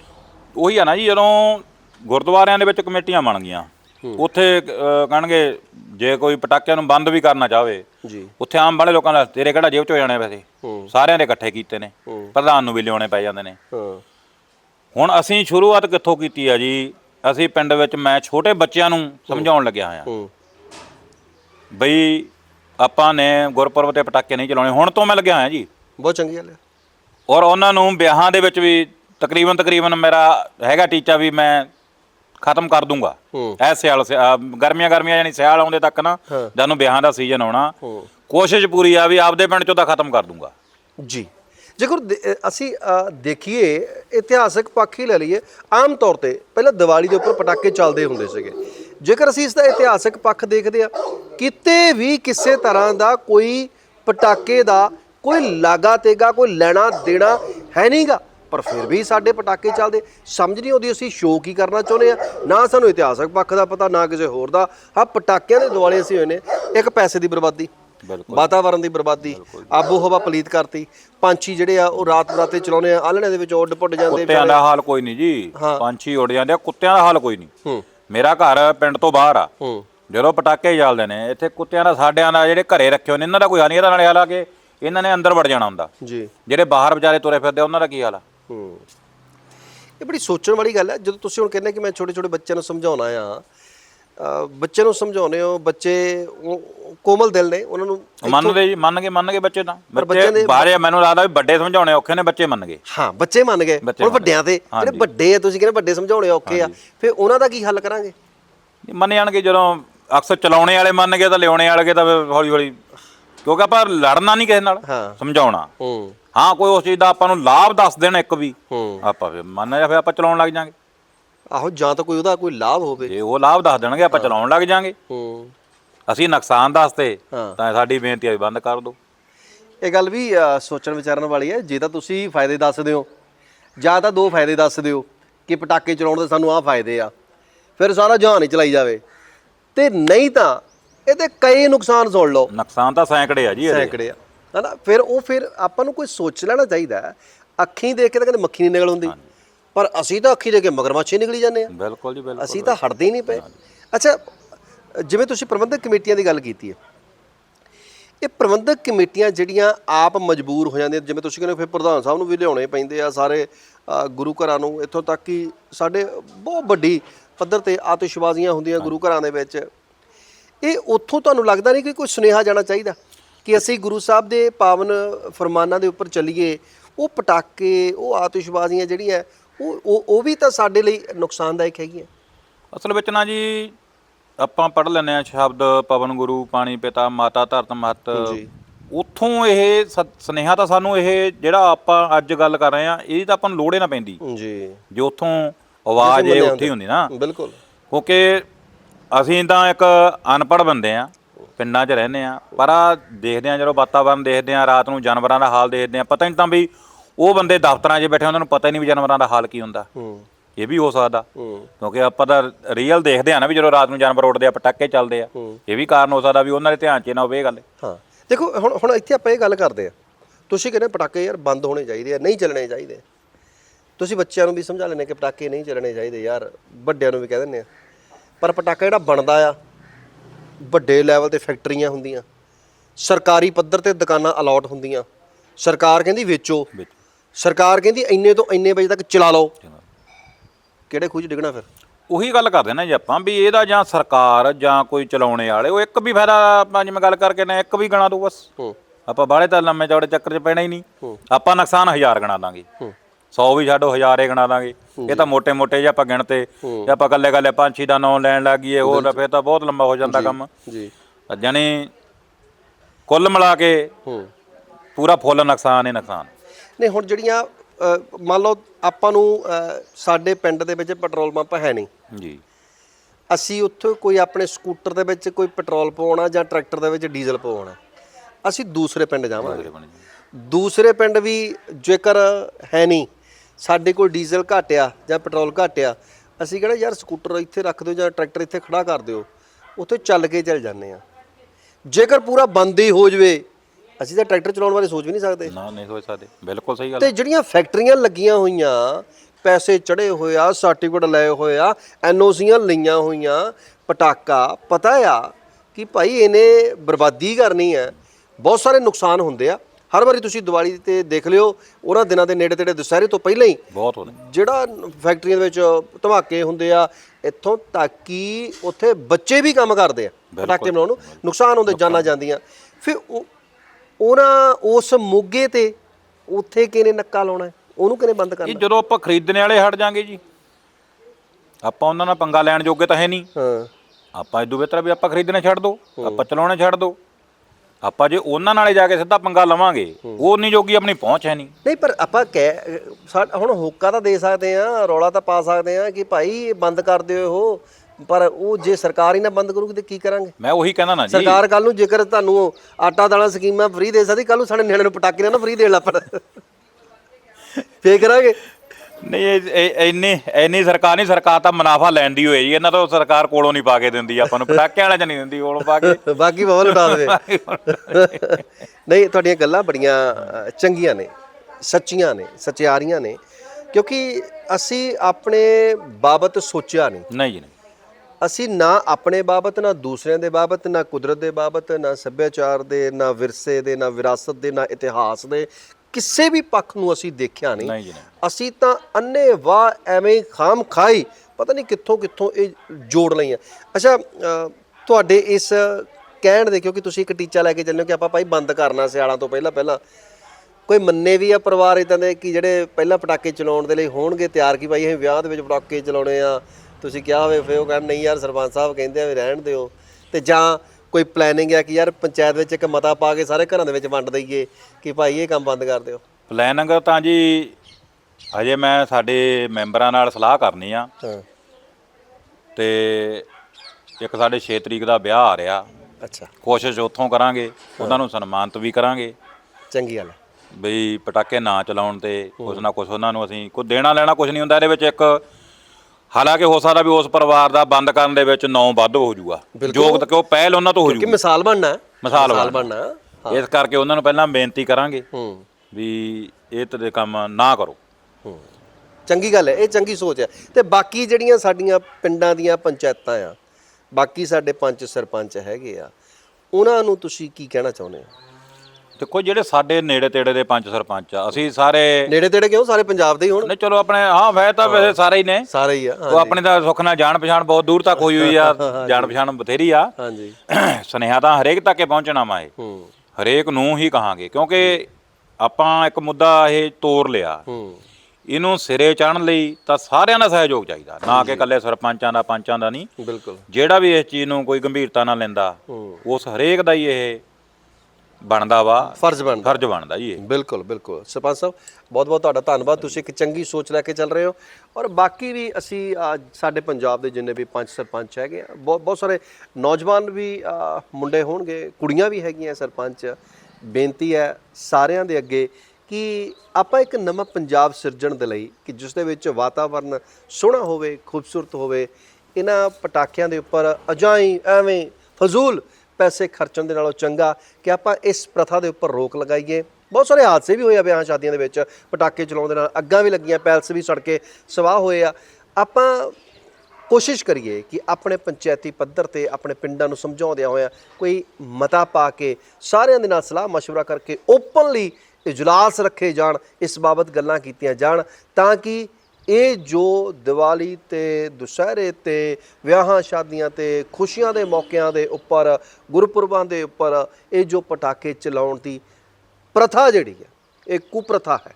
[SPEAKER 1] ਉਹੀ ਆ ਨਾ ਜੀ, ਜਦੋਂ ਗੁਰਦੁਆਰਿਆਂ ਦੇ ਵਿੱਚ ਕਮੇਟੀਆਂ ਬਣ ਗਈਆਂ ਉੱਥੇ ਅਹ, ਕਹਿਣਗੇ ਜੇ ਕੋਈ ਪਟਾਕਿਆਂ ਨੂੰ ਬੰਦ ਵੀ ਕਰਨਾ ਚਾਹਵੇ
[SPEAKER 2] ਜੀ।
[SPEAKER 1] ਉੱਥੇ ਆਮ ਵਾਲੇ ਲੋਕਾਂ ਦਾ ਤੇਰੇ ਕਿਹੜਾ ਜੇਬ ਚ ਜਾਣੇ ਵੈਸੇ
[SPEAKER 2] ਹੂੰ।
[SPEAKER 1] ਸਾਰਿਆਂ ਦੇ ਇਕੱਠੇ ਕੀਤੇ ਨੇ। ਪ੍ਰਧਾਨ ਨੂੰ ਵੀ ਲਿਆਉਣੇ ਪੈ ਜਾਂਦੇ ਨੇ।
[SPEAKER 2] ਹਾਂ।
[SPEAKER 1] ਹੁਣ ਅਸੀਂ ਸ਼ੁਰੂਆਤ ਕਿੱਥੋਂ ਕੀਤੀ ਆ ਜੀ? ਅਸੀਂ ਪਿੰਡ ਵਿੱਚ ਮੈਂ ਛੋਟੇ ਬੱਚਿਆਂ ਨੂੰ ਸਮਝਾਉਣ ਲੱਗਿਆ
[SPEAKER 2] ਹੂੰ।
[SPEAKER 1] ਬਈ ਆਪਾਂ ਨੇ ਗੁਰਪੁਰਬ ਤੇ ਪਟਾਕੇ ਨਹੀਂ ਚਲਾਉਣੇ। ਹੁਣ ਤੋਂ ਮੈਂ ਲੱਗਿਆ ਹੋਇਆ ਜੀ।
[SPEAKER 2] ਬਹੁਤ ਚੰਗੀ ਗੱਲ ਹੈ।
[SPEAKER 1] ਔਰ ਉਹਨਾਂ ਨੂੰ ਵਿਆਹਾਂ ਦੇ ਵਿੱਚ ਵੀ ਤਕਰੀਬਨ ਤਕਰੀਬਨ ਮੇਰਾ ਹੈਗਾ ਟੀਚਾ ਵੀ ਮੈਂ ਖਤਮ ਕਰ ਦੂੰਗਾ। ਐ ਸਿਆਲ ਗਰਮੀਆਂ ਗਰਮੀਆਂ ਯਾਨੀ ਸਿਆਲ ਆਉਂਦੇ ਤੱਕ ਨਾ। ਜਦੋਂ ਵਿਆਹਾਂ ਦਾ ਸੀਜ਼ਨ ਆਉਣਾ। ਕੋਸ਼ਿਸ਼ ਪੂਰੀ ਆ ਵੀ ਆਪਦੇ ਪਿੰਡ ਚੋਂ ਤਾਂ ਖਤਮ ਕਰ ਦੂੰਗਾ।
[SPEAKER 2] ਜੀ। ਜੇਕਰ ਅਸੀਂ ਦੇਖੀਏ ਇਤਿਹਾਸਕ ਪੱਖ ਹੀ ਲੈ ਲਈਏ ਆਮ ਤੌਰ ਤੇ ਪਹਿਲਾਂ ਦੀਵਾਲੀ ਦੇ ਉੱਪਰ ਪਟਾਕੇ ਚੱਲਦੇ ਹੁੰਦੇ ਸੀਗੇ। ਜੇਕਰ ਅਸੀਂ ਇਸ ਦਾ ਇਤਿਹਾਸਕ ਪੱਖ ਦੇਖਦੇ ਆ ਕਿਤੇ ਵੀ ਕਿਸੇ ਤਰ੍ਹਾਂ ਦਾ ਕੋਈ ਪਟਾਕੇ ਦਾ ਕੋਈ ਲਾਗਾ ਤੇਗਾ ਕੋਈ ਲੈਣਾ ਦੇਣਾ ਹੈ ਨਹੀਂਗਾ ਪਰ ਫਿਰ ਵੀ ਸਾਡੇ ਪਟਾਕੇ ਚੱਲਦੇ। ਸਮਝ ਨਹੀਂ ਆਉਂਦੀ ਅਸੀਂ ਸ਼ੋਅ ਕੀ ਕਰਨਾ ਚਾਹੁੰਦੇ ਆ ਨਾ ਸਾਨੂੰ ਇਤਿਹਾਸਕ ਪੱਖ ਦਾ ਪਤਾ ਨਾ ਕਿਸੇ ਹੋਰ ਦਾ। ਹਾਂ ਪਟਾਕਿਆਂ ਦੇ ਦੁਆਲੇ ਅਸੀਂ ਹੋਏ ਨੇ। ਇੱਕ ਪੈਸੇ ਦੀ ਬਰਬਾਦੀ
[SPEAKER 1] ਬਿਲਕੁਲ।
[SPEAKER 2] ਵਾਤਾਵਰਣ ਦੀ ਬਰਬਾਦੀ ਆਬੋ ਹਵਾ ਪਲੀਤ ਕਰਤੀ। ਪੰਛੀ ਜਿਹੜੇ ਆ ਉਹ ਰਾਤ ਰਾਤੇ ਚਲਾਉਣੇ ਆ। ਆਲਣੇ ਦੇ ਵਿੱਚ ਉੱਡ ਪੁੱਡ ਜਾਂਦੇ
[SPEAKER 1] ਕੁੱਤਿਆਂ ਦਾ ਹਾਲ ਕੋਈ ਨਹੀਂ ਜੀ। ਪੰਛੀ ਉੱਡ ਜਾਂਦੇ ਆ ਕੁੱਤਿਆਂ ਦਾ ਹਾਲ ਕੋਈ ਨਹੀਂ। ਮੇਰਾ ਘਰ ਪਿੰਡ ਤੋਂ ਬਾਹਰ ਆ। ਜਦੋਂ ਪਟਾਕੇ ਚੱਲਦੇ ਨੇ ਇੱਥੇ ਕੁੱਤਿਆਂ ਦਾ ਸਾਡਿਆਂ ਦਾ ਜਿਹੜੇ ਘਰੇ ਰੱਖੇ ਹੋਏ ਨੇ ਇਹਨਾਂ ਦਾ ਕੋਈ ਹਾਲ ਨਹੀਂ। ਇਹਦਾ ਨਾਲੇ ਹਾਲਾਂਕਿ ਇਹਨਾਂ ਨੇ ਅੰਦਰ ਵੜ ਜਾਣਾ ਹੁੰਦਾ।
[SPEAKER 2] ਜੀ।
[SPEAKER 1] ਜਿਹੜੇ ਬਾਹਰ ਵਿਚਾਰੇ ਤੁਰੇ ਫਿਰਦੇ ਆ, ਉਹਨਾਂ ਦਾ ਕੀ ਹਾਲ ਆ?
[SPEAKER 2] ਇਹ ਬੜੀ ਸੋਚਣ ਵਾਲੀ ਗੱਲ ਹੈ। ਜਦੋਂ ਤੁਸੀਂ ਹੁਣ ਕਹਿੰਦੇ ਕਿ ਮੈਂ ਛੋਟੇ ਛੋਟੇ ਬੱਚਿਆਂ ਨੂੰ ਸਮਝਾਉਣਾ ਆ ਬੱਚੇ ਨੂੰ ਸਮਝਾਉਨੇ ਹੋ ਬੱਚੇ ਕੋਮਲ ਦਿਲ ਨੇ ਉਹਨਾਂ ਨੂੰ
[SPEAKER 1] ਮੰਨਦੇ ਜੀ ਮੰਨ ਗਏ ਮੰਨ ਗਏ ਬੱਚੇ ਤਾਂ ਬੱਚੇ ਬਾਹਰੇ ਮੈਨੂੰ ਲੱਗਦਾ ਵੀ ਵੱਡੇ ਸਮਝਾਉਣੇ ਔਖੇ ਨੇ ਬੱਚੇ ਮੰਨ ਗਏ
[SPEAKER 2] ਹਾਂ ਬੱਚੇ ਮੰਨ ਗਏ ਹੁਣ ਵੱਡਿਆਂ ਤੇ ਜਿਹੜੇ। ਵੱਡੇ ਆ ਤੁਸੀਂ ਕਹਿੰਦੇ ਵੱਡੇ ਸਮਝਾਉਣੇ ਔਖੇ ਆ ਫਿਰ ਉਹਨਾਂ ਦਾ ਕੀ ਹੱਲ ਕਰਾਂਗੇ?
[SPEAKER 1] ਮੰਨ ਜਾਣਗੇ ਜਦੋਂ ਅਕਸਰ ਚਲਾਉਣੇ ਵਾਲੇ ਮੰਨ ਗਏ ਤਾਂ ਲਿਆਉਣੇ ਵਾਲੇ ਤਾਂ ਹੌਲੀ ਹੌਲੀ ਕਿਉਂਕਿ ਆਪਾਂ ਲੜਨਾ ਨਹੀਂ ਕਿਸੇ ਨਾਲ। ਸਮਝਾਉਣਾ।
[SPEAKER 2] ਹੂੰ।
[SPEAKER 1] ਹਾਂ ਕੋਈ ਉਸ ਚੀਜ਼ ਦਾ ਆਪਾਂ ਨੂੰ ਲਾਭ ਦੱਸ ਦੇਣ ਇੱਕ ਵੀ।
[SPEAKER 2] ਹੂੰ।
[SPEAKER 1] ਆਪਾਂ ਫਿਰ ਮੰਨ ਜਾ ਫਿਰ ਆਪਾਂ ਚਲਾਉਣ ਲੱਗ ਜਾਾਂਗੇ।
[SPEAKER 2] ਆਹੋ ਜਾਂ ਤਾਂ ਕੋਈ ਉਹਦਾ ਕੋਈ ਲਾਭ ਹੋਵੇ।
[SPEAKER 1] ਜੇ ਉਹ ਲਾਭ ਦੱਸ ਦੇਣਗੇ ਆਪਾਂ ਚਲਾਉਣ ਲੱਗ ਜਾਾਂਗੇ।
[SPEAKER 2] ਹੂੰ।
[SPEAKER 1] ਅਸੀਂ ਨੁਕਸਾਨ ਦੱਸਦੇ
[SPEAKER 2] ਹਾਂ।
[SPEAKER 1] ਤਾਂ ਸਾਡੀ ਬੇਨਤੀ ਹੈ ਵੀ ਬੰਦ ਕਰ ਦਿਓ।
[SPEAKER 2] ਇਹ ਗੱਲ ਵੀ ਅ, ਸੋਚਣ ਵਿਚਾਰਨ ਵਾਲੀ ਹੈ। ਜੇ ਤਾਂ ਤੁਸੀਂ ਫਾਇਦੇ ਦੱਸਦੇ ਹੋ ਜਾਂ ਤਾਂ ਦੋ ਫਾਇਦੇ ਦੱਸ ਦਿਓ ਕਿ ਪਟਾਕੇ ਚਲਾਉਣ ਦੇ ਸਾਨੂੰ ਆਹ ਫਾਇਦੇ ਆ। ਫਿਰ ਸਾਰਾ ਜਹਾਨ ਹੀ ਚਲਾਈ ਜਾਵੇ। ਤੇ ਨਹੀਂ ਤਾਂ ਇਹਦੇ ਕਈ ਨੁਕਸਾਨ ਸੁਣ ਲਓ।
[SPEAKER 1] ਨੁਕਸਾਨ ਤਾਂ ਸੈਂਕੜੇ ਆ ਜੀ ਇਹਦੇ।
[SPEAKER 2] ਸੈਂਕੜੇ ਆ। ਹਨਾ? ਫਿਰ ਉਹ ਫਿਰ ਆਪਾਂ ਨੂੰ ਕੋਈ ਸੋਚ ਲੈਣਾ ਚਾਹੀਦਾ। ਅੱਖੀਂ ਦੇਖ ਕੇ ਤਾਂ ਕਹਿੰਦੇ ਮੱਖੀ ਨਹੀਂ ਨਿਕਲ ਹੁੰਦੀ ਪਰ ਅਸੀਂ ਤਾਂ ਅੱਖੀ ਦੇ ਕੇ ਮਗਰਮੱਛ ਨਿਕਲੀ ਜਾਂਦੇ ਆ
[SPEAKER 1] ਬਿਲਕੁਲ ਜੀ ਬਿਲਕੁਲ।
[SPEAKER 2] ਅਸੀਂ ਤਾਂ ਹਟਦੇ ਹੀ ਨਹੀਂ ਪਏ। ਅੱਛਾ ਜਿਵੇਂ ਤੁਸੀਂ ਪ੍ਰਬੰਧਕ ਕਮੇਟੀਆਂ ਦੀ ਗੱਲ ਕੀਤੀ ਹੈ। ਇਹ ਪ੍ਰਬੰਧਕ ਕਮੇਟੀਆਂ ਜਿਹੜੀਆਂ ਆਪ ਮਜਬੂਰ ਹੋ ਜਾਂਦੀਆਂ ਜਿਵੇਂ ਤੁਸੀਂ ਕਹਿੰਦੇ ਫਿਰ ਪ੍ਰਧਾਨ ਸਾਹਿਬ ਨੂੰ ਵੀ ਲਿਆਉਣੇ ਪੈਂਦੇ ਆ ਸਾਰੇ ਗੁਰੂ ਘਰਾਂ ਨੂੰ। ਇੱਥੋਂ ਤੱਕ ਕਿ ਸਾਡੇ ਬਹੁਤ ਵੱਡੀ ਪੱਧਰ ਤੇ ਆਤਿਸ਼ਬਾਜ਼ੀਆਂ ਹੁੰਦੀਆਂ ਗੁਰੂ ਘਰਾਂ ਦੇ ਵਿੱਚ। ਇਹ ਉੱਥੋਂ ਤੁਹਾਨੂੰ ਲੱਗਦਾ ਨਹੀਂ ਕਿ ਕੋਈ ਸੁਨੇਹਾ ਜਾਣਾ ਚਾਹੀਦਾ? ਕਿ ਅਸੀਂ ਗੁਰੂ ਸਾਹਿਬ ਦੇ ਪਾਵਨ ਫਰਮਾਨਾਂ ਦੇ ਉੱਪਰ ਚੱਲੀਏ ਉਹ ਪਟਾਕੇ ਉਹ ਆਤਿਸ਼ਬਾਜ਼ੀਆਂ ਜਿਹੜੀਆਂ ਉਹ ਉਹ ਉਹ ਵੀ ਤਾਂ ਸਾਡੇ ਲਈ ਨੁਕਸਾਨਦਾਇਕ ਹੈਗੀਆਂ।
[SPEAKER 1] ਅਸਲ ਵਿੱਚ ਨਾ ਜੀ ਆਪਾਂ ਪੜ੍ਹ ਲੈਂਦੇ ਆ ਸ਼ਬਦ ਪਵਨ ਗੁਰੂ ਪਾਣੀ ਪਿਤਾ ਮਾਤਾ ਧਰਤ ਮਹਤ।
[SPEAKER 2] ਜੀ।
[SPEAKER 1] ਉੱਥੋਂ ਇਹ ਸੁਨੇਹਾ ਤਾਂ ਸਾਨੂੰ ਇਹ ਜਿਹੜਾ ਆਪਾਂ ਅੱਜ ਗੱਲ ਕਰ ਰਹੇ ਆ ਇਹਦੀ ਤਾਂ ਆਪਾਂ ਨੂੰ ਲੋੜ ਹੀ ਨਾ ਪੈਂਦੀ।
[SPEAKER 2] ਜੀ
[SPEAKER 1] ਜੇ ਉੱਥੋਂ ਆਵਾਜ਼ ਇਹ ਉੱਠੀ ਹੁੰਦੀ। ਨਾ।
[SPEAKER 2] ਬਿਲਕੁਲ।
[SPEAKER 1] ਕਿਉਂਕਿ ਅਸੀਂ ਤਾਂ ਇੱਕ ਅਨਪੜ੍ਹ ਬੰਦੇ ਆ ਪਿੰਡਾਂ 'ਚ ਰਹਿੰਦੇ ਆ ਪਰ ਆ ਦੇਖਦੇ ਆ ਜਦੋਂ ਵਾਤਾਵਰਨ ਦੇਖਦੇ ਆ ਰਾਤ ਨੂੰ ਜਾਨਵਰਾਂ ਦਾ ਹਾਲ ਦੇਖਦੇ ਆ ਪਤਾ ਨਹੀਂ ਤਾਂ ਵੀ ਉਹ ਬੰਦੇ ਦਫ਼ਤਰਾਂ 'ਚ ਬੈਠੇ ਉਹਨਾਂ ਨੂੰ ਪਤਾ ਹੀ ਨਹੀਂ ਵੀ ਜਾਨਵਰਾਂ ਦਾ ਹਾਲ ਕੀ ਹੁੰਦਾ।
[SPEAKER 2] ਹੂੰ।
[SPEAKER 1] ਇਹ ਵੀ ਹੋ ਸਕਦਾ। ਕਿਉਂਕਿ ਆਪਾਂ ਤਾਂ ਰੀਅਲ ਦੇਖਦੇ ਆ ਨਾ ਵੀ ਜਦੋਂ ਰਾਤ ਨੂੰ ਜਾਨਵਰ ਉੱਡਦੇ ਆ ਪਟਾਕੇ ਚੱਲਦੇ ਆ। ਇਹ ਵੀ ਕਾਰਨ ਹੋ ਸਕਦਾ ਵੀ ਉਹਨਾਂ ਦੇ ਧਿਆਨ 'ਚ ਨਾ ਹੋਵੇ ਇਹ ਗੱਲ।
[SPEAKER 2] ਹਾਂ। ਦੇਖੋ ਹੁਣ ਹੁਣ ਇੱਥੇ ਆਪਾਂ ਇਹ ਗੱਲ ਕਰਦੇ ਆ ਤੁਸੀਂ ਕਹਿੰਦੇ ਪਟਾਕੇ ਯਾਰ ਬੰਦ ਹੋਣੇ ਚਾਹੀਦੇ ਆ ਨਹੀਂ ਚੱਲਣੇ ਚਾਹੀਦੇ। ਤੁਸੀਂ ਬੱਚਿਆਂ ਨੂੰ ਵੀ ਸਮਝਾ ਲੈਣੇ ਕਿ ਪਟਾਕੇ ਨਹੀਂ ਚੱਲਣੇ ਚਾਹੀਦੇ ਯਾਰ ਵੱਡਿਆਂ ਨੂੰ ਵੀ ਕਹਿ ਦਿੰਦੇ ਆ। ਪਰ ਪਟਾਕਾ ਜਿਹੜਾ ਬਣਦਾ ਆ ਵੱਡੇ ਲੈਵਲ ਤੇ ਫੈਕਟਰੀਆਂ ਹੁੰਦੀਆਂ। ਸਰਕਾਰੀ ਪੱਧਰ ਤੇ ਦੁਕਾਨਾਂ ਅਲਾਟ ਹੁੰਦੀਆਂ। ਸਰਕਾਰ ਕਹਿੰਦੀ ਵੇਚੋ। ਸਰਕਾਰ ਕਹਿੰਦੀ ਇੰਨੇ ਤੋਂ ਇੰਨੇ ਵਜੇ ਤੱਕ ਚਲਾ ਲਓ। ਕਿਹੜੇ ਖੂਜ ਡਿੱਗਣਾ ਫਿਰ?
[SPEAKER 1] ਉਹੀ ਗੱਲ ਕਰਦੇ ਨਾ ਜੀ ਆਪਾਂ ਵੀ ਇਹਦਾ ਜਾਂ ਸਰਕਾਰ ਜਾਂ ਕੋਈ ਚਲਾਉਣੇ ਵਾਲੇ ਉਹ ਇੱਕ ਵੀ ਫਾਇਦਾ ਆਪਾਂ ਜਿਵੇਂ ਗੱਲ ਕਰਕੇ ਨਾ ਇੱਕ ਵੀ ਗਣਾ ਦੋ ਬਸ। ਆਪਾਂ ਬਾਹਲੇ ਤਾਂ ਲੰਮੇ ਚੌੜੇ ਚੱਕਰ 'ਚ ਪੈਣਾ ਹੀ ਨਹੀਂ। ਆਪਾਂ ਨੁਕਸਾਨ ਹਜ਼ਾਰ ਗਣਾ ਦਾਂਗੇ। ਸੌ ਵੀ ਛੱਡੋ ਹਜ਼ਾਰੇ ਗਣਾ ਦਾਂਗੇ। ਇਹ ਤਾਂ ਮੋਟੇ ਮੋਟੇ ਜਿਹਾ ਆਪਾਂ ਗਿਣਤੇ ਜੇ ਆਪਾਂ ਕੱਲੇ-ਕੱਲੇ ਪੰਛੀ ਦਾ ਨਾਮ ਲੈਣ ਲੱਗੀਏ ਹੋਰ ਫਿਰ ਤਾਂ ਬਹੁਤ ਲੰਮਾ ਹੋ ਜਾਂਦਾ ਕੰਮ।
[SPEAKER 2] ਜੀ।
[SPEAKER 1] ਜਾਨੀ ਕੁੱਲ ਮਿਲਾ ਕੇ ਪੂਰਾ ਫੁੱਲ ਨੁਕਸਾਨ ਹੀ ਨੁਕਸਾਨ।
[SPEAKER 2] ਨਹੀਂ ਹੁਣ ਜਿਹੜੀਆਂ ਮੰਨ ਲਓ ਆਪਾਂ ਨੂੰ ਸਾਡੇ ਪਿੰਡ ਦੇ ਵਿੱਚ ਪੈਟਰੋਲ ਪੰਪ ਹੈ ਨਹੀਂ।
[SPEAKER 1] ਜੀ।
[SPEAKER 2] ਅਸੀਂ ਉੱਥੇ ਕੋਈ ਆਪਣੇ ਸਕੂਟਰ ਦੇ ਵਿੱਚ ਕੋਈ ਪੈਟਰੋਲ ਪਾਉਣਾ ਜਾਂ ਟਰੈਕਟਰ ਦੇ ਵਿੱਚ ਡੀਜ਼ਲ ਪਾਉਣਾ ਅਸੀਂ ਦੂਸਰੇ ਪਿੰਡ ਜਾਵਾਂਗੇ। ਦੂਸਰੇ ਪਿੰਡ ਵੀ ਜੇਕਰ ਹੈ ਨਹੀਂ ਸਾਡੇ ਕੋਲ ਡੀਜ਼ਲ ਘਟਿਆ ਜਾਂ ਪੈਟਰੋਲ ਘਟਿਆ ਅਸੀਂ ਕਹਿੰਦਾ ਯਾਰ ਸਕੂਟਰ ਇੱਥੇ ਰੱਖ ਦਿਓ ਜਾਂ ਟਰੈਕਟਰ ਇੱਥੇ ਖੜਾ ਕਰ ਦਿਓ ਉੱਥੇ ਚੱਲ ਕੇ ਚੱਲ ਜਾਂਦੇ ਆ ਜੇਕਰ ਪੂਰਾ ਬੰਦ ਹੀ ਹੋ ਜਵੇ ਅਸੀਂ ਤਾਂ ਟਰੈਕਟਰ ਚਲਾਉਣ ਬਾਰੇ ਸੋਚ ਵੀ ਨਹੀਂ ਸਕਦੇ।
[SPEAKER 1] ਨਾ ਨਹੀਂ ਸੋਚ ਸਕਦੇ। ਬਿਲਕੁਲ ਸਹੀ ਗੱਲ
[SPEAKER 2] ਤੇ ਜਿਹੜੀਆਂ ਫੈਕਟਰੀਆਂ ਲੱਗੀਆਂ ਹੋਈਆਂ ਪੈਸੇ ਚੜੇ ਹੋਏ ਆ ਸਰਟੀਫਿਕੇਟ ਲਏ ਹੋਏ ਆ ਐਨਓਸੀਆਂ ਲਈਆਂ ਹੋਈਆਂ ਪਟਾਕਾ ਪਤਾ ਆ ਕਿ ਭਾਈ ਇਹਨੇ ਬਰਬਾਦੀ ਕਰਨੀ ਹੈ ਬਹੁਤ ਸਾਰੇ ਨੁਕਸਾਨ ਹੁੰਦੇ ਆ। ਹਰ ਵਾਰੀ ਤੁਸੀਂ ਦੀਵਾਲੀ ਤੇ ਦੇਖ ਲਿਓ ਉਹਨਾਂ ਦਿਨਾਂ ਦੇ ਨੇੜੇ ਤੇੜੇ ਦੁਸਹਿਰੇ ਤੋਂ ਪਹਿਲਾਂ ਹੀ
[SPEAKER 1] ਬਹੁਤ ਹੋਣੇ।
[SPEAKER 2] ਜਿਹੜਾ ਫੈਕਟਰੀਆਂ ਦੇ ਵਿੱਚ ਧਮਾਕੇ ਹੁੰਦੇ ਆ ਇੱਥੋਂ ਤੱਕ ਕਿ ਉੱਥੇ ਬੱਚੇ ਵੀ ਕੰਮ ਕਰਦੇ ਆ ਪਟਾਕੇ ਬਣਾਉਣ ਨੂੰ। ਨੁਕਸਾਨ ਹੁੰਦੇ ਜਾਨਾਂ ਜਾਂਦੀਆਂ। ਫਿਰ ਉਹ- ਉਹਨਾਂ ਉਸ ਮੋਗੇ ਤੇ ਉੱਥੇ ਕਿਹਨੇ ਨੱਕਾ ਲਾਉਣਾ? ਉਹਨੂੰ ਕਿਹਨੇ ਬੰਦ
[SPEAKER 1] ਇਹ
[SPEAKER 2] ਕਰਨਾ
[SPEAKER 1] ਜਦੋਂ ਆਪਾਂ ਖਰੀਦਣੇ ਵਾਲੇ ਹਟ ਜਾਾਂਗੇ ਜੀ ਆਪਾਂ ਉਹਨਾਂ ਨਾਲ ਪੰਗਾ ਲੈਣ ਜੋਗੇ ਤਾਂ ਹੈ ਨਹੀਂ।
[SPEAKER 2] ਹਾਂ।
[SPEAKER 1] ਆਪਾਂ ਇਦੋਂ ਬਿਹਤਰ ਵੀ ਆਪਾਂ ਖਰੀਦਣੇ ਛੱਡ ਦੋ ਆਪਾਂ ਚਲਾਉਣੇ ਛੱਡ ਦੋ। ਆਪਾਂ ਜੇ ਉਹਨਾਂ ਨਾਲੇ ਜਾ ਕੇ ਸਿੱਧਾ ਪੰਗਾ ਲਵਾਂਗੇ ਉਹ ਨਹੀਂ ਜੋਗੀ ਆਪਣੀ ਪਹੁੰਚ ਹੈ ਨਹੀਂ
[SPEAKER 2] ਨਹੀਂ ਪਰ ਆਪਾਂ ਕਹਿ ਸਾ- ਹੁਣ ਹੋਕਾ ਤਾਂ ਦੇ ਸਕਦੇ ਆ ਰੌਲਾ ਤਾਂ ਪਾ ਸਕਦੇ ਆ ਕਿ ਭਾਈ ਇਹ ਬੰਦ ਕਰ ਦਿਓ ਉਹ ਪਰ ਉਹ ਜੇ ਸਰਕਾਰ ਹੀ ਨਾ ਬੰਦ ਕਰੂਗੀ ਤੇ ਕੀ ਕਰਾਂਗੇ?
[SPEAKER 1] ਮੈਂ ਉਹੀ ਕਹਿੰਦਾ ਨਾ ਜੀ।
[SPEAKER 2] ਸਰਕਾਰ ਕੱਲ ਨੂੰ ਜੇਕਰ ਤੁਹਾਨੂੰ ਆਟਾ ਦਾਣਾ ਸਕੀਮਾਂ ਫ੍ਰੀ ਦੇ ਸਕਦੀ ਕੱਲ ਨੂੰ ਸਾਡੇ ਨਿਆਣਿਆਂ ਨੂੰ ਪਟਾਕੇ ਨਾ ਫ੍ਰੀ ਦੇਣ ਲੱਗ ਪੜ ਫੇਰ ਕਰਾਂਗੇ।
[SPEAKER 1] ਨਹੀਂ ਇਹ- ਇਹ ਇੰਨੀ ਇੰਨੀ ਸਰਕਾਰ ਨਹੀਂ ਸਰਕਾਰ ਤਾਂ ਮੁਨਾਫਾ ਲੈਣ ਦੀ ਹੋਈ ਜੀ। ਇਹਨਾਂ ਤੋਂ ਸਰਕਾਰ ਕੋਲੋਂ ਨਹੀਂ ਪਾ ਕੇ ਦਿੰਦੀ ਆਪਾਂ ਨੂੰ। ਪਟਾਕਿਆਂ ਵਾਲਾ ਚ ਨਹੀਂ ਦਿੰਦੀ ਕੋਲੋਂ ਪਾ ਕੇ। [LAUGHS]
[SPEAKER 2] ਬਾਕੀ ਬਹੁਤ ਲੁਟਾ ਦੇਵੇ। ਨਹੀਂ ਤੁਹਾਡੀਆਂ ਗੱਲਾਂ ਬੜੀਆਂ ਅ, ਚੰਗੀਆਂ ਨੇ। ਸੱਚੀਆਂ ਨੇ ਸਚਿਆਰੀਆਂ ਨੇ। ਕਿਉਂਕਿ ਅਸੀਂ ਆਪਣੇ ਬਾਬਤ ਸੋਚਿਆ ਨਹੀਂ।
[SPEAKER 1] ਨਹੀਂ ਜੀ ਨਹੀਂ।
[SPEAKER 2] ਅਸੀਂ ਨਾ ਆਪਣੇ ਬਾਬਤ ਨਾ ਦੂਸਰਿਆਂ ਦੇ ਬਾਬਤ ਨਾ ਕੁਦਰਤ ਦੇ ਬਾਬਤ ਨਾ ਸੱਭਿਆਚਾਰ ਦੇ ਨਾ ਵਿਰਸੇ ਦੇ ਨਾ ਵਿਰਾਸਤ ਦੇ ਨਾ ਇਤਿਹਾਸ ਦੇ। ਕਿਸੇ ਵੀ ਪੱਖ ਨੂੰ ਅਸੀਂ ਦੇਖਿਆ ਨਹੀਂ।
[SPEAKER 1] ਨਹੀਂ ਜੀ ਨਹੀਂ।
[SPEAKER 2] ਅਸੀਂ ਤਾਂ ਅੰਨੇ ਵਾਹ ਐਵੇਂ ਖਾਮ ਖਾਈ ਪਤਾ ਨਹੀਂ ਕਿੱਥੋਂ ਕਿੱਥੋਂ ਇਹ ਜੋੜ ਲਈਆਂ। ਅੱਛਾ ਅ, ਤੁਹਾਡੇ ਇਸ ਕਹਿਣ ਦੇ ਕਿਉਂਕਿ ਤੁਸੀਂ ਇੱਕ ਟੀਚਾ ਲੈ ਕੇ ਚੱਲੇ ਹੋ ਕਿ ਆਪਾਂ ਭਾਈ ਬੰਦ ਕਰਨਾ ਸਿਆਲਾਂ ਤੋਂ ਪਹਿਲਾਂ ਪਹਿਲਾਂ। ਕੋਈ ਮੰਨੇ ਵੀ ਆ ਪਰਿਵਾਰ ਇਦਾਂ ਦੇ ਕਿ ਜਿਹੜੇ ਪਹਿਲਾਂ ਪਟਾਕੇ ਚਲਾਉਣ ਦੇ ਲਈ ਹੋਣਗੇ ਤਿਆਰ ਕਿ ਭਾਈ ਅਸੀਂ ਵਿਆਹ ਦੇ ਵਿੱਚ ਪਟਾਕੇ ਚਲਾਉਣੇ ਆ ਤੁਸੀਂ ਕਿਹਾ ਹੋਵੇ ਫਿਰ ਉਹ ਕਹਿੰਦੇ ਨਹੀਂ ਯਾਰ ਸਰਪੰਚ ਸਾਹਿਬ ਕਹਿੰਦੇ ਆ ਵੀ ਰਹਿਣ ਦਿਓ। ਤੇ ਜਾਂ ਕੋਈ ਪਲੈਨਿੰਗ ਆ ਕਿ ਯਾਰ ਪੰਚਾਇਤ ਵਿੱਚ ਇੱਕ ਮਤਾ ਪਾ ਕੇ ਸਾਰੇ ਘਰਾਂ ਦੇ ਵਿੱਚ ਵੰਡ ਦਈਏ ਕਿ ਭਾਈ ਇਹ ਕੰਮ ਬੰਦ ਕਰ ਦਿਓ।
[SPEAKER 1] ਪਲੈਨਿੰਗ ਤਾਂ ਜੀ ਅਜੇ ਮੈਂ ਸਾਡੇ ਮੈਂਬਰਾਂ ਨਾਲ ਸਲਾਹ ਕਰਨੀ ਆ।
[SPEAKER 2] ਹਾਂ।
[SPEAKER 1] ਤੇ ਇੱਕ ਸਾਡੇ 6 ਤਰੀਕ ਦਾ ਵਿਆਹ ਆ ਰਿਹਾ।
[SPEAKER 2] ਅੱਛਾ।
[SPEAKER 1] ਕੋਸ਼ਿਸ਼ ਉੱਥੋਂ ਕਰਾਂਗੇ ਉਹਨਾਂ ਨੂੰ ਸਨਮਾਨਿਤ ਵੀ ਕਰਾਂਗੇ।
[SPEAKER 2] ਚੰਗੀ ਗੱਲ ਹੈ
[SPEAKER 1] ਬਈ ਪਟਾਕੇ ਨਾ ਚਲਾਉਣ ਤੇ ਕੁਛ ਨਾ ਕੁਛ ਉਹਨਾਂ ਨੂੰ ਅਸੀਂ ਕੋਈ ਦੇਣਾ ਲੈਣਾ ਕੁਛ ਨਹੀਂ ਹੁੰਦਾ ਇਹਦੇ ਵਿੱਚ ਇੱਕ ਹਾਲਾਂਕਿ ਹੋ ਸਕਦਾ ਵੀ ਉਸ ਪਰਿਵਾਰ ਦਾ ਬੰਦ ਕਰਨ ਦੇ ਵਿੱਚ ਨੌ ਵੱਧ ਹੋ ਜਾਊਗਾ। ਜੋਗ ਤੱਕ ਉਹ ਪਹਿਲ ਉਹਨਾਂ ਤੋਂ ਹੋ
[SPEAKER 2] ਕਿ
[SPEAKER 1] ਜਾਊਗੀ।
[SPEAKER 2] ਮਿਸਾਲ ਬਣਨਾ ਹੈ।
[SPEAKER 1] ਮਿਸਾਲ ਬਣਨਾ।
[SPEAKER 2] ਬਣਨਾ
[SPEAKER 1] ਇਸ ਕਰਕੇ ਉਹਨਾਂ ਨੂੰ ਪਹਿਲਾਂ ਬੇਨਤੀ ਕਰਾਂਗੇ
[SPEAKER 2] ਹੂੰ।
[SPEAKER 1] ਵੀ ਇਹ ਤੇ ਕੰਮ ਨਾ ਕਰੋ।
[SPEAKER 2] ਹੂੰ। ਚੰਗੀ ਗੱਲ ਹੈ ਇਹ ਚੰਗੀ ਸੋਚ ਹੈ। ਤੇ ਬਾਕੀ ਜਿਹੜੀਆਂ ਸਾਡੀਆਂ ਪਿੰਡਾਂ ਦੀਆਂ ਪੰਚਾਇਤਾਂ ਆ ਬਾਕੀ ਸਾਡੇ ਪੰਚ ਸਰਪੰਚ ਹੈਗੇ ਆ ਉਹਨਾਂ ਨੂੰ ਤੁਸੀਂ ਕੀ ਕਹਿਣਾ ਚਾਹੁੰਦੇ ਹੋ?
[SPEAKER 1] ਦੇਖੋ ਜਿਹੜੇ ਸਾਡੇ ਨੇੜੇ ਤੇੜੇ ਦੇ ਪੰਚ ਸਰਪੰਚ ਆ ਅਸੀਂ ਸਾਰੇ
[SPEAKER 2] ਨੇੜੇ ਤੇੜੇ ਕਿਉਂ? ਸਾਰੇ ਪੰਜਾਬ ਦੇ ਹੀ ਹੋਣ।
[SPEAKER 1] ਨੇ ਚਲੋ ਆਪਣੇ ਹਾਂ ਵੈਸੇ ਤਾਂ ਵੈਸੇ ਸਾਰੇ ਹੀ ਨੇ।
[SPEAKER 2] ਸਾਰੇ ਹੀ ਆ
[SPEAKER 1] ਉਹ ਆਪਣੇ ਦਾ ਸੁੱਖ ਨਾਲ ਜਾਣ ਪਛਾਣ ਬਹੁਤ ਦੂਰ ਤੱਕ ਹੋਈ ਹੋਈ ਆ ਜਾਣ ਪਛਾਣ ਬਥੇਰੀ ਆ।
[SPEAKER 2] ਹਾਂਜੀ। [CLEARS THROAT]
[SPEAKER 1] ਸੁਨੇਹਾ ਤਾਂ ਹਰੇਕ ਤੱਕ ਪਹੁੰਚਣਾ ਵਾ ਇਹ।
[SPEAKER 2] ਹੂੰ।
[SPEAKER 1] ਹਰੇਕ ਨੂੰ ਹੀ ਕਹਾਂਗੇ ਕਿਉਂਕਿ ਆਪਾਂ ਇੱਕ ਮੁੱਦਾ ਇਹ ਤੋਰ ਲਿਆ। ਇਹਨੂੰ ਸਿਰੇ ਚੜਨ ਲਈ ਤਾਂ ਸਾਰਿਆਂ ਦਾ ਸਹਿਯੋਗ ਚਾਹੀਦਾ ਨਾ ਕਿ ਇਕੱਲੇ ਸਰਪੰਚਾਂ ਦਾ ਪੰਚਾਂ ਦਾ ਨਹੀਂ।
[SPEAKER 2] ਬਿਲਕੁਲ।
[SPEAKER 1] ਜਿਹੜਾ ਵੀ ਇਸ ਚੀਜ਼ ਨੂੰ ਕੋਈ ਗੰਭੀਰਤਾ ਨਾਲ ਲੈਂਦਾ ਉਸ ਹਰੇਕ ਦਾ ਹੀ ਇਹ ਬਣਦਾ ਵਾ।
[SPEAKER 2] ਫਰਜ਼ ਬਣਦਾ।
[SPEAKER 1] ਫਰਜ਼ ਬਣਦਾ ਜੀ ਇਹ।
[SPEAKER 2] ਬਿਲਕੁਲ ਬਿਲਕੁਲ। ਸਰਪੰਚ ਸਾਹਿਬ ਬਹੁਤ ਬਹੁਤ ਤੁਹਾਡਾ ਧੰਨਵਾਦ। ਤੁਸੀਂ ਇੱਕ ਚੰਗੀ ਸੋਚ ਲੈ ਕੇ ਚੱਲ ਰਹੇ ਹੋ। ਔਰ ਬਾਕੀ ਵੀ ਅਸੀਂ ਅਹ, ਸਾਡੇ ਪੰਜਾਬ ਦੇ ਜਿੰਨੇ ਵੀ ਪੰਚ ਸਰਪੰਚ ਹੈਗੇ ਆ, ਬਹੁਤ ਬਹੁਤ ਸਾਰੇ ਨੌਜਵਾਨ ਵੀ ਅਹ, ਮੁੰਡੇ ਹੋਣਗੇ ਕੁੜੀਆਂ ਵੀ ਹੈਗੀਆਂ ਸਰਪੰਚ। ਬੇਨਤੀ ਹੈ ਸਾਰਿਆਂ ਦੇ ਅੱਗੇ ਕਿ ਆਪਾਂ ਇੱਕ ਨਵਾਂ ਪੰਜਾਬ ਸਿਰਜਣ ਦੇ ਲਈ ਕਿ ਜਿਸ ਦੇ ਵਿੱਚ ਵਾਤਾਵਰਨ ਸੋਹਣਾ ਹੋਵੇ ਖੂਬਸੂਰਤ ਹੋਵੇ ਇਹਨਾਂ ਪਟਾਕਿਆਂ ਦੇ ਉੱਪਰ ਅਜਾਈ ਐਵੇਂ ਫਜ਼ੂਲ ਪੈਸੇ ਖਰਚਣ ਦੇ ਨਾਲੋਂ ਚੰਗਾ ਕਿ ਆਪਾਂ ਇਸ ਪ੍ਰਥਾ ਦੇ ਉੱਪਰ ਰੋਕ ਲਗਾਈਏ ਬਹੁਤ ਸਾਰੇ ਹਾਦਸੇ ਵੀ ਹੋਏ ਆ ਵਿਆਹ ਸ਼ਾਦੀਆਂ ਦੇ ਵਿੱਚ ਪਟਾਕੇ ਚਲਾਉਣ ਦੇ ਨਾਲ ਅੱਗਾਂ ਵੀ ਲੱਗੀਆਂ ਪੈਲਸ ਵੀ ਸੜ ਕੇ ਸਵਾਹ ਹੋਏ ਆ ਆਪਾਂ ਕੋਸ਼ਿਸ਼ ਕਰੀਏ ਕਿ ਆਪਣੇ ਪੰਚਾਇਤੀ ਪੱਧਰ ਤੇ ਆਪਣੇ ਪਿੰਡਾਂ ਨੂੰ ਸਮਝਾਉਂਦਿਆਂ ਹੋਇਆਂ ਕੋਈ ਮਤਾ ਪਾ ਕੇ ਸਾਰਿਆਂ ਦੇ ਨਾਲ ਸਲਾਹ مشورہ ਕਰਕੇ ਓਪਨਲੀ ਇਜਲਾਸ ਰੱਖੇ ਜਾਣ ਇਸ ਬਾਬਤ ਗੱਲਾਂ ਕੀਤੀਆਂ ਜਾਣ ਤਾਂ ਕਿ ਇਹ ਜੋ ਦੀਵਾਲੀ ਤੇ, ਦੁਸਹਿਰੇ ਤੇ, ਵਿਆਹਾਂ ਸ਼ਾਦੀਆਂ ਤੇ, ਖੁਸ਼ੀਆਂ ਦੇ ਮੌਕਿਆਂ ਦੇ ਉੱਪਰ, ਗੁਰਪੁਰਬਾਂ ਦੇ ਉੱਪਰ ਇਹ ਜੋ ਪਟਾਕੇ ਚਲਾਉਣ ਦੀ ਪ੍ਰਥਾ ਜਿਹੜੀ ਹੈ, ਇਹ ਕੁਪ੍ਰਥਾ ਹੈ।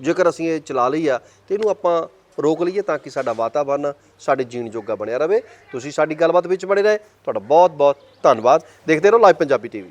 [SPEAKER 2] ਜੇਕਰ ਅਸੀਂ ਇਹ ਚਲਾ ਲਈ ਆ, ਤੇ ਇਹਨੂੰ ਆਪਾਂ ਰੋਕ ਲਈਏ ਤਾਂ ਕਿ ਸਾਡਾ ਵਾਤਾਵਰਨ ਸਾਡੇ ਜੀਣ ਜੋਗਾ ਬਣਿਆ ਰਹੇ ਤੁਸੀਂ ਸਾਡੀ ਗੱਲਬਾਤ ਵਿੱਚ ਬਣੇ ਰਹੇ। ਤੁਹਾਡਾ ਬਹੁਤ ਬਹੁਤ ਧੰਨਵਾਦ। ਦੇਖਦੇ ਰਹੋ ਲਾਈਵ ਪੰਜਾਬੀ ਟੀਵੀ